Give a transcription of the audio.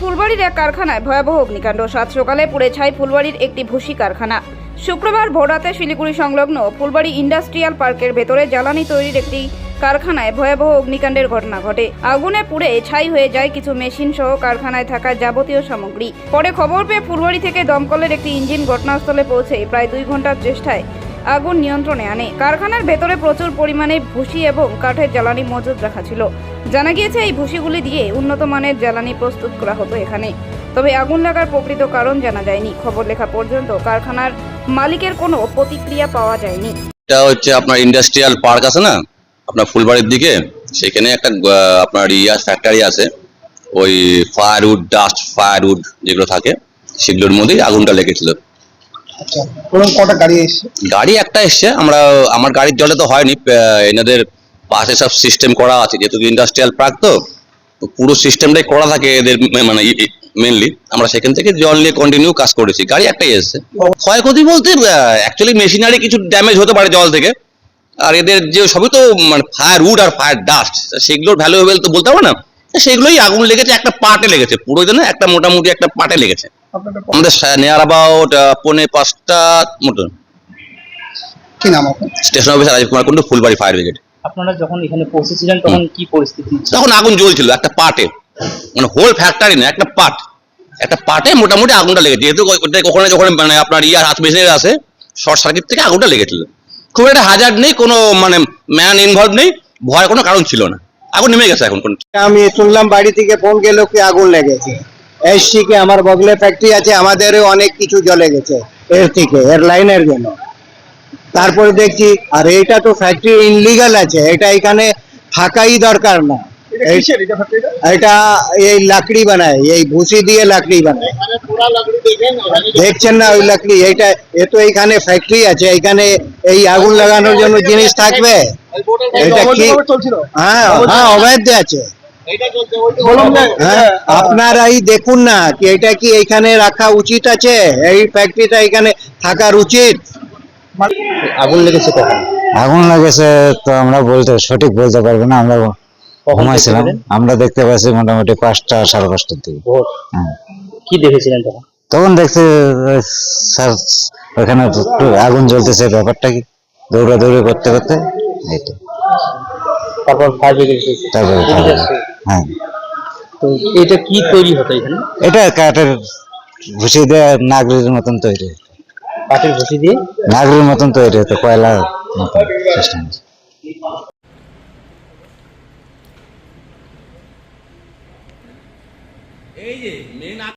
ফুলবাড়ির এক কারখানায় ভয়াবহ অগ্নিকাণ্ড। সাত সকালে পুড়ে ছাই ফুলবাড়ির একটি ভুসি কারখানা। শুক্রবার ভোররাতে শিলিগুড়ি সংলগ্ন ফুলবাড়ি ইন্ডাস্ট্রিয়াল পার্কের ভেতরে জ্বালানি তৈরির একটি কারখানায় ভয়াবহ অগ্নিকাণ্ডের ঘটনা ঘটে। আগুনে পুড়ে ছাই হয়ে যায় কিছু মেশিন সহ কারখানায় থাকা যাবতীয় সামগ্রী। পরে খবর পেয়ে ফুলবাড়ি থেকে দমকলের একটি ইঞ্জিন ঘটনাস্থলে পৌঁছে প্রায় দুই ঘণ্টার চেষ্টায় আগুন নিয়ন্ত্রণে আনে। কারখানার ভেতরে প্রচুর পরিমাণে ভুসি এবং কাঠের জ্বালানি মজুদ রাখা ছিল। জানা গিয়েছে, এই ভুসিগুলি দিয়ে উন্নত মানের জ্বালানি প্রস্তুত করা হতো এখানে। তবে আগুন লাগার প্রকৃত কারণ জানা যায়নি। খবর লেখা পর্যন্ত কারখানার মালিকের কোনো প্রতিক্রিয়া পাওয়া যায়নি। এটা হচ্ছে আপনার ইন্ডাস্ট্রিয়াল পার্ক আছে না? আপনার ফুলবাড়ির দিকে। সেখানে একটা আপনার ইয়া ফ্যাক্টরি আছে। ওই ফায়ারউড ডাস্ট ফায়ারউড যেগুলো থাকে, সেগুলোর মধ্যেই আগুনটা লেগেছিল। আচ্ছা গাড়ি একটা এসছে, আমরা, আমার গাড়ির জলে তো হয়নি এনাদের পাশে সব সিস্টেম করা আছে, যেহেতু ইন্ডাস্ট্রিয়াল পার্ক তো পুরো সিস্টেমটাই করা থাকে এদের মানে মেনলি আমরা সেখান থেকে জল নিয়ে কন্টিনিউ কাজ করেছি, গাড়ি একটাই এসছে। ক্ষয়ক্ষতি বলতে অ্যাকচুয়ালি মেশিনারি কিছু ড্যামেজ হতে পারে জল থেকে, আর এদের যে সবই তো মানে ফায়ার উড আর ফায়ার ডাস্ট সেগুলোর ভ্যালুয়েবল তো বলতে হবে না সেগুলোই আগুন লেগেছে, একটা পার্টে লেগেছে পুরো জন্য একটা মোটামুটি একটা পার্টে লেগেছে। আমাদের নিয়ার অ্যাবাউট পৌনে পাঁচটা মতন। কি নাম আপনার? Station officer Rajib Kumar Kundu Phulbari fire brigade আপনারা যখন এখানে পৌঁছেছিলেন তখন কি পরিস্থিতি তখন আগুন জ্বলছিল একটা পার্টে মানে হোল ফ্যাক্টরি না একটা পার্ট একটা পার্টে মোটামুটি আগুনটা লেগেছে। যেহেতু ওখানে যখন মানে আপনার ইয়ার হাত মেশিনের আছে শর্ট সার্কিট থেকে আগুনটা লেগেছিল। খুব একটা হাজার নেই কোনো মানে ম্যান ইনভলভ নেই ভয়ের কোনো কারণ ছিল না। আগুন নেমে গেছে এখন আমি শুনলাম বাড়ি থেকে ফোন গেল কি আগুন লেগেছে? এসছি কি আমার বগলে ফ্যাক্টরি আছে আমাদেরও অনেক কিছু জ্বলে গেছে এর থেকে এর লাইনের জন্য। তারপরে দেখছি আর এটা তো ফ্যাক্টরি ইনলিগাল আছে এটা এখানে থাকাই দরকার না। এটা এই- লাকড়ি বানায় এই ভুসি দিয়ে লাকড়ি বানায়। দেখছেন না ওই লাকড়ি? এইটা এ তো এইখানে ফ্যাক্টরি আছে এইখানে এই আগুন লাগানোর জন্য জিনিস থাকবে। এটা কি? হ্যাঁ হ্যাঁ অবৈধ আছে। আপনারাই দেখুন না কি এটা কি এখানে রাখা উচিত আছে? এই ফ্যাক্টরিটা এখানে থাকার উচিত? আগুন লেগেছে কখন? আগুন লাগেছে তো আমরা বলতে সঠিক বলতে পারব না আমরা ঘুমাইছিলাম। দেখতে আমরা দেখতে পাচ্ছি মোটামুটি পাঁচটা সাড়ে পাঁচটার দিকে। হ্যাঁ। কি দেখেছিলেন তখন? তখন দেখছি স্যার ওখানে একটু আগুন জ্বলতেছে ব্যাপারটা কি? দৌড়াদৌড়ি করতে করতে এইটা তারপর ফায়ার ব্রিগেড এসেছে তারপরে। হ্যাঁ। তো এটা কি তৈরি হতো এখানে? এটা কাঠের ভুসি দিয়ে নাগরির মতন তৈরি হতো। কাঠের ভুসি দিয়ে? নাগরির মতন তৈরি হতো কয়লা মতন সিস্টেম